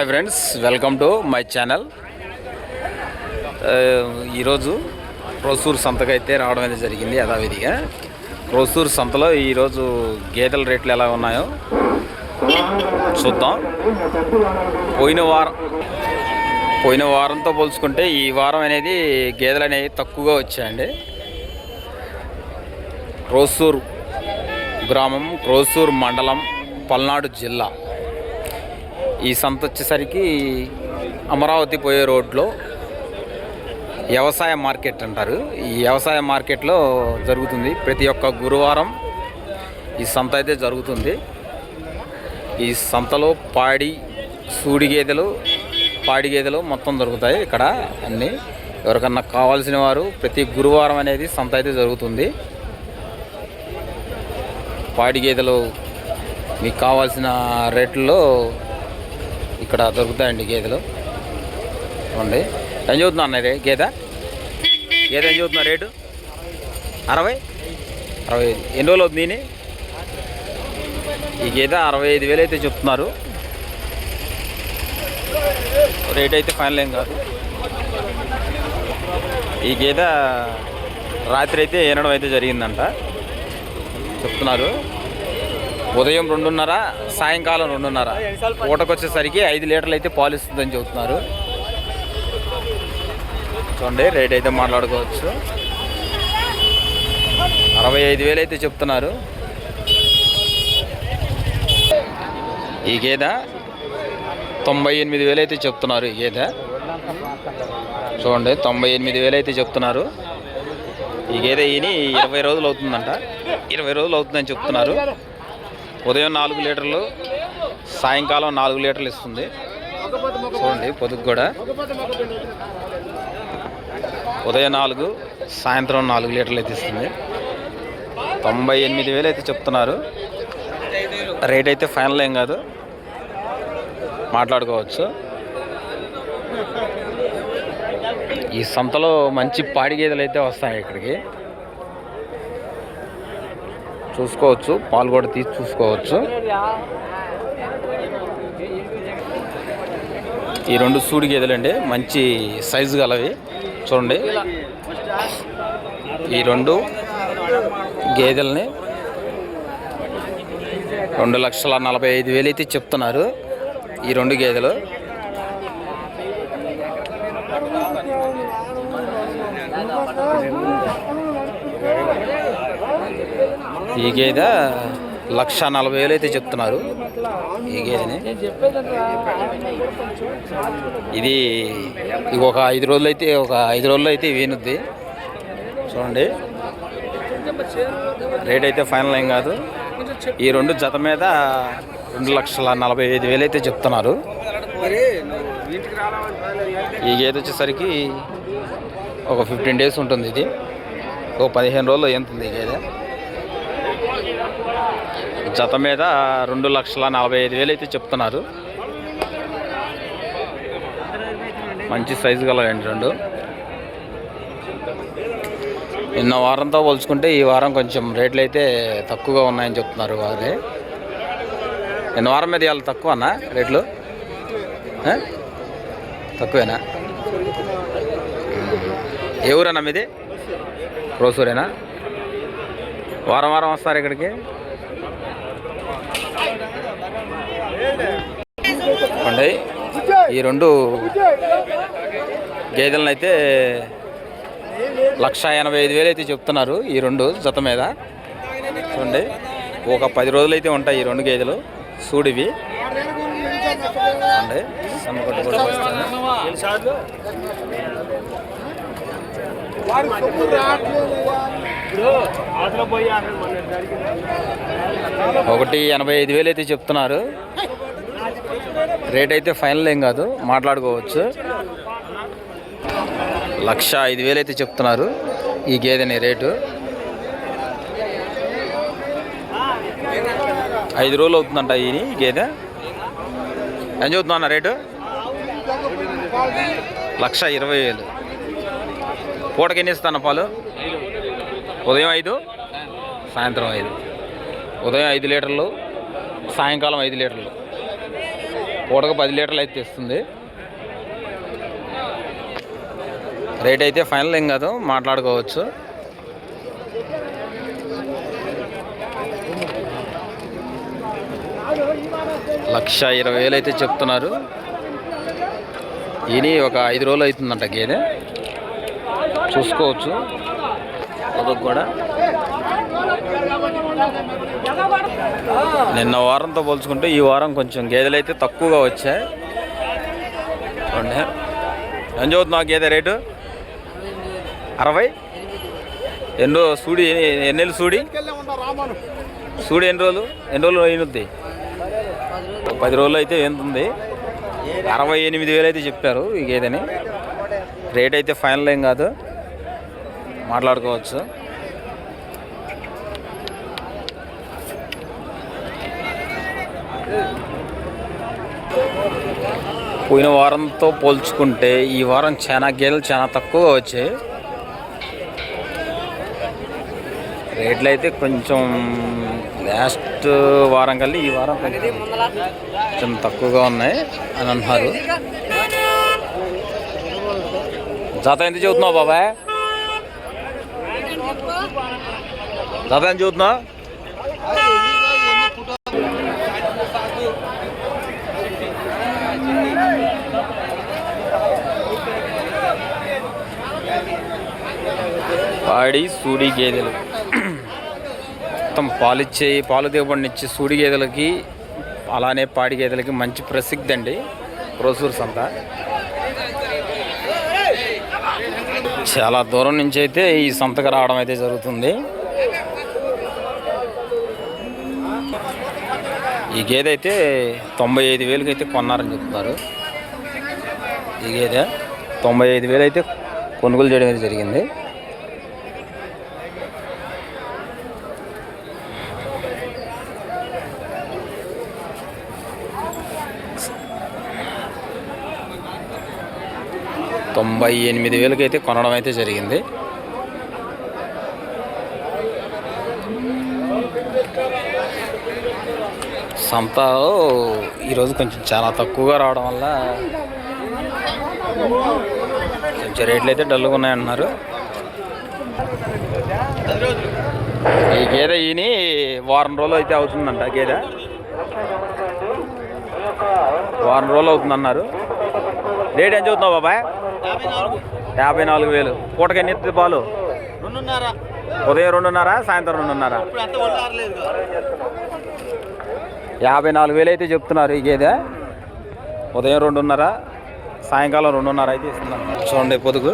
Hi friends welcome to my channel ఈరోజు క్రోసూరు సంతకు అయితే రావడం అనేది జరిగింది యథావిధిగా. క్రోసూరు సంతలో ఈరోజు గేదెల రేట్లు ఎలా ఉన్నాయో చూద్దాం. పోయిన వారం పోయిన వారంతో పోల్చుకుంటే ఈ వారం అనేది గేదెలు అనేవి తక్కువగా వచ్చాయండి. క్రోసూరు గ్రామం క్రోసూరు మండలం పల్నాడు జిల్లా. ఈ సంత వచ్చేసరికి అమరావతి పోయే రోడ్లో వ్యవసాయ మార్కెట్ అంటారు. ఈ వ్యవసాయ మార్కెట్లో జరుగుతుంది ప్రతి ఒక్క గురువారం ఈ సంత అయితే జరుగుతుంది. ఈ సంతలో పాడి సూడి గేదెలు పాడి గేదెలు మొత్తం దొరుకుతాయి ఇక్కడ అన్నీ. ఎవరికన్నా కావాల్సిన వారు ప్రతి గురువారం అనేది సంత అయితే జరుగుతుంది. పాడి గేదెలు మీకు కావాల్సిన రేట్లలో ఇక్కడ దొరుకుతాయండి గేదెలు. చూడండి. ఏం చదువుతున్నా అన్నది గేదె? గేదె ఏం చదువుతున్నా రేటు? అరవై? అరవై ఐదు. ఎన్ని రోజులు అవుతుంది దీని? ఈ గేదె అరవై ఐదు వేలు అయితే చెప్తున్నారు. రేట్ అయితే ఫైనల్ ఏం కాదు. ఈ గేదె రాత్రి అయితే ఏనడం అయితే జరిగిందంట. చెప్తున్నారు. ఉదయం రెండున్నర సాయంకాలం రెండున్నర. ఊటకొచ్చేసరికి ఐదు లీటర్లు అయితే పాలు ఇస్తుందని చెబుతున్నారు. చూడండి రేట్ అయితే మాట్లాడుకోవచ్చు. అరవై ఐదు వేలు అయితే చెప్తున్నారు. ఈ గేదె తొంభై ఎనిమిది వేలు అయితే చెప్తున్నారు ఈ గేదె. చూడండి తొంభై ఎనిమిది వేలు అయితే చెప్తున్నారు. ఈ గేదె ఈయన ఇరవై రోజులు అవుతుందంట. ఇరవై రోజులు అవుతుందని చెప్తున్నారు. ఉదయం నాలుగు లీటర్లు సాయంకాలం నాలుగు లీటర్లు ఇస్తుంది. చూడండి పొదుగు కూడా. ఉదయం నాలుగు సాయంత్రం నాలుగు లీటర్లు అయితే ఇస్తుంది. తొంభై ఎనిమిది వేలు అయితే చెప్తున్నారు. రేట్ అయితే ఫైనల్ ఏం కాదు. మాట్లాడుకోవచ్చు. ఈ సంతలో మంచి పాడి గేదెలు అయితే వస్తాయి ఇక్కడికి. చూసుకోవచ్చు పాలు కూడా తీసి చూసుకోవచ్చు. ఈ రెండు సూడి గేదెలండి మంచి సైజు గలవి. చూడండి. ఈ రెండు గేదెల్ని రెండు లక్షల నలభై ఐదు వేలు అయితే చెప్తున్నారు ఈ రెండు గేదెలు. ఈ గేదె లక్ష నలభై వేలు అయితే చెప్తున్నారు. ఈ గేదెని ఇది ఇది ఒక ఐదు రోజులు అయితే ఒక ఐదు రోజులు అయితే వీనుద్ది. చూడండి. రేట్ అయితే ఫైనల్ ఏం కాదు. ఈ రెండు జత మీద రెండు లక్షల నలభై ఐదు వేలు అయితే చెప్తున్నారు. ఈ గేదె వచ్చేసరికి ఒక ఫిఫ్టీన్ డేస్ ఉంటుంది ఇది. ఒక పదిహేను రోజులు ఎంతుంది ఈ గేదె జత మీద రెండు లక్షల నలభై ఐదు వేలు అయితే చెప్తున్నారు. మంచి సైజు కలగండి రెండు. నిన్న వారంతో పోల్చుకుంటే ఈ వారం కొంచెం రేట్లు అయితే తక్కువగా ఉన్నాయని చెప్తున్నారు వారి. నిన్న వారం మీద ఇవాళ తక్కువ అన్నా రేట్లు తక్కువేనా? ఏ ఊరన్నా మీది? రోసూరేనా? వారం వారం వస్తారు ఇక్కడికి? చూడండి ఈ రెండు గేదెలను అయితే లక్ష ఎనభై ఐదు వేలు అయితే చెప్తున్నారు ఈ రెండు జత మీద. చూడండి ఒక పది రోజులు అయితే ఉంటాయి ఈ రెండు గేదెలు. సూడివి చూడండి సన్నకొట్టు కూడా ఒకటి ఎనభై ఐదు వేలు అయితే చెప్తున్నారు. రేట్ అయితే ఫైనల్ ఏం కాదు మాట్లాడుకోవచ్చు. లక్ష ఐదు వేలు అయితే చెప్తున్నారు ఈ గేదెని రేటు. ఐదు రోజులు అవుతుందంట ఈ గేదె. ఏం చెబుతున్నా అన్న రేటు? లక్ష ఇరవై వేలు. పూటకి ఎన్ని ఇస్తాను పాలు? ఉదయం ఐదు సాయంత్రం ఐదు. ఉదయం ఐదు లీటర్లు సాయంకాలం ఐదు లీటర్లు. పూటకు పది లీటర్లు అయితే ఇస్తుంది రేట్ అయితే ఫైనల్ ఏం కాదు మాట్లాడుకోవచ్చు. లక్ష ఇరవై వేలు అయితే చెప్తున్నారు. ఇది ఒక ఐదు రోజులు అవుతుందంట గేదె. చూసుకోవచ్చు. అదొక కూడా. నిన్న వారంతో పోల్చుకుంటే ఈ వారం కొంచెం గేదెలు అయితే తక్కువగా వచ్చాయి. చూడండి. ఏం చదువుతున్నావు గేదె రేటు? అరవై? ఎన్ని రోజు సూడి ఎన్ని సూడి? సూడి ఎన్ని రోజులు? ఎన్ని రోజులు అయినది? పది రోజులు అయితే ఏంతుంది? అరవై ఎనిమిది వేలు అయితే చెప్పారు ఈ గేదెని. రేట్ అయితే ఫైనల్ ఏం కాదు. మాట్లాడుకోవచ్చు. పోయిన వారంతో పోల్చుకుంటే ఈ వారం చాలా గేదెలు చాలా తక్కువగా వచ్చాయి. రేట్లు అయితే కొంచెం లాస్ట్ వారం కల్లి ఈ వారం కొంచెం తక్కువగా ఉన్నాయి అని అన్నారు. జత ఎంత చూస్తున్నావు బాబాయ్? జత ఎంత చూస్తున్నావు పాడి సూడి గేదెలు. మొత్తం పాలిచ్చే పాలు దిగుబడినిచ్చే సూడి గేదెలకి అలానే పాడి గేదెలకి మంచి ప్రసిద్ధి అండి ప్రోసూర్ సంత. చాలా దూరం నుంచి అయితే ఈ సంతకు రావడం అయితే జరుగుతుంది. ఈ గేదె అయితే తొంభై ఐదు వేలకి అయితే కొన్నారని చెప్తున్నారు. ఈ గేదె తొంభై ఐదు వేలు అయితే కొనుగోలు చేయడం అయితే జరిగింది. తొంభై ఎనిమిది వేలకి అయితే కొనడం అయితే జరిగింది సంతలో ఈరోజు కొంచెం చాలా తక్కువగా రావడం వల్ల కొంచెం రేట్లు అయితే డల్గా ఉన్నాయంటున్నారు ఈ గేదె ఈని వారం రోజులు అయితే అవుతుందంట గేదె. వారం రోజులు అవుతుందన్నారు. రేట్ ఎంత చదువుతున్నావు బాబాయ్? యాభై నాలుగు. వేలు. పూటకి ఎన్ని ఎత్తుంది పాలు ఉదయం రెండున్నర సాయంత్రం రెండున్నర. యాభై నాలుగు వేలు అయితే చెప్తున్నారు ఈ గేదె. ఉదయం రెండున్నర సాయంకాలం రెండున్నర అయితే ఇస్తున్నారు చూడండి పొదుగు.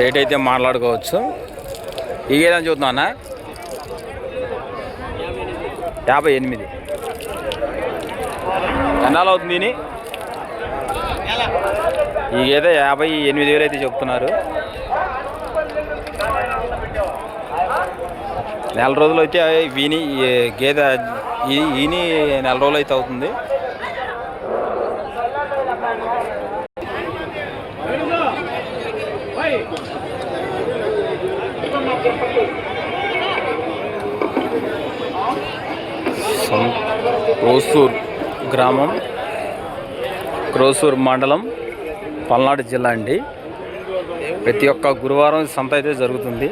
రేట్ అయితే మాట్లాడుకోవచ్చు. ఈ గేదె అని చూద్దాం అన్న యాభై ఎనిమిది. ఎన్నాళ్ళు అవుతుంది దీని ఈ గేదె యాభై ఎనిమిది వేలు అయితే చెప్తున్నారు. నెల రోజులు అయితే వీని ఈ గేదె ఈ ఈని నెల రోజులు అయితే అవుతుంది. సం- గ్రామం క్రోసూర్ మండలం పల్నాడు జిల్లా అండి. ప్రతి ఒక్క గురువారం సంత అయితే జరుగుతుంది.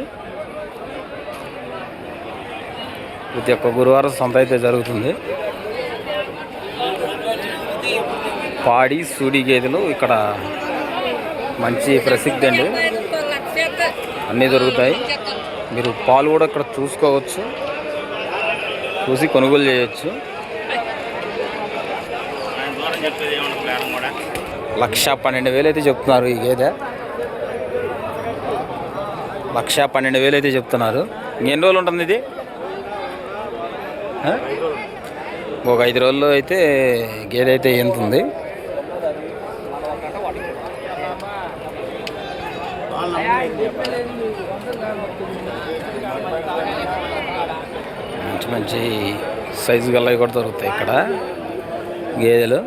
ప్రతి ఒక్క గురువారం సంత అయితే జరుగుతుంది. పాడి సూడి గేదెలు ఇక్కడ మంచి ప్రసిద్ధి అండి. అన్నీ దొరుకుతాయి. మీరు పాలు కూడా ఇక్కడ చూసుకోవచ్చు. చూసి కొనుగోలు చేయొచ్చు. లక్ష పన్నెండు వేలు అయితే చెప్తున్నారు ఈ గేదె. లక్ష పన్నెండు వేలు అయితే చెప్తున్నారు. ఎన్ని రోజులు ఉంటుంది ఇది? ఒక ఐదు రోజుల్లో అయితే గేదె అయితే ఎంతుంది. మంచి మంచి సైజు గల్లవి కూడా దొరుకుతాయి ఇక్కడ గేదెలు.